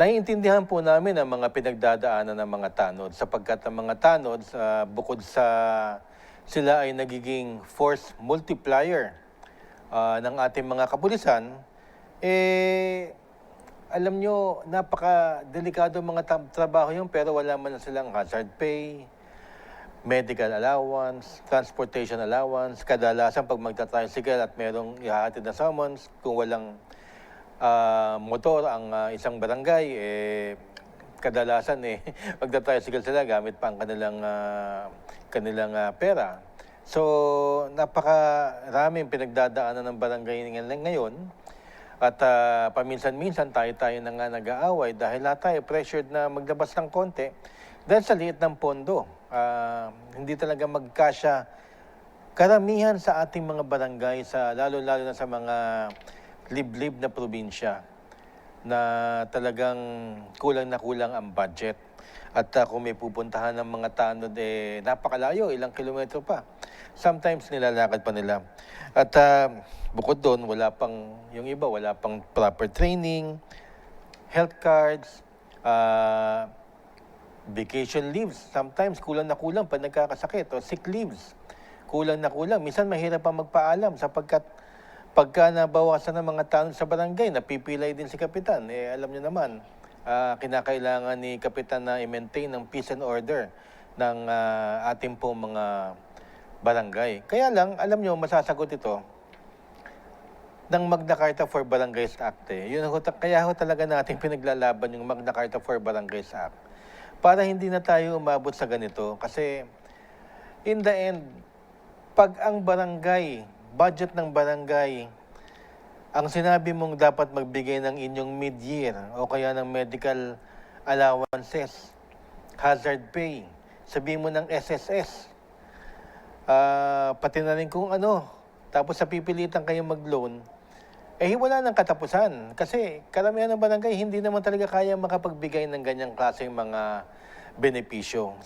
Naiintindihan po namin ang mga pinagdadaanan ng mga tanod sapagkat ang mga tanod sa bukod sa sila ay nagiging force multiplier ah, ng ating mga kapulisan, eh, alam nyo, napaka-delikado mga tam- trabaho yun pero wala man silang hazard pay, medical allowance, transportation allowance, kadalasan pag magta-tricycle at merong ihahatid na summons, kung walang ah, motor ang ah, isang barangay, eh, kadalasan eh, magta-tricycle sila gamit pa ang kanilang, ah, kanilang ah, pera. So, napakaraming pinagdadaanan ng barangay ng- ngayon. At ah, paminsan-minsan tayo-tayo na nga nag-aaway dahil lahat tayo pressured na maglabas ng konti dahil sa liit ng pondo. Ah, hindi talaga magkasya karamihan sa ating mga barangay, sa, lalo-lalo na sa mga liblib na probinsya na talagang kulang na kulang ang budget. At ah, kung may pupuntahan ng mga tanod, eh, napakalayo, ilang kilometro pa. Sometimes nilalakad pa nila. At ah, bukod doon, wala pang, yung iba, wala pang proper training, health cards, ah, vacation leaves. Sometimes kulang na kulang pag nagkakasakit o sick leaves. Kulang na kulang. Minsan mahirap pa magpaalam sapagkat pagka nabawasan ng mga tanong sa barangay, napipilay din si Kapitan. Eh, alam niyo naman, ah, kinakailangan ni Kapitan na i-maintain ng peace and order ng ah, ating po mga barangay. Kaya lang, alam niyo, masasagot ito ng Magna Carta for Barangays Act. Eh. Yun, kaya ho talaga natin pinaglalaban yung Magna Carta for Barangays Act. Para hindi na tayo umabot sa ganito. Kasi in the end, pag ang barangay, budget ng barangay, ang sinabi mong dapat magbigay ng inyong mid-year o kaya ng medical allowances, hazard pay, sabihin mo ng SSS, ah, pati na rin kung ano, tapos sa pipilitan kayo mag-loan, eh wala nang katapusan. Kasi karamihan ng barangay hindi naman talaga kaya makapagbigay ng ganyang klaseng mga benepisyo.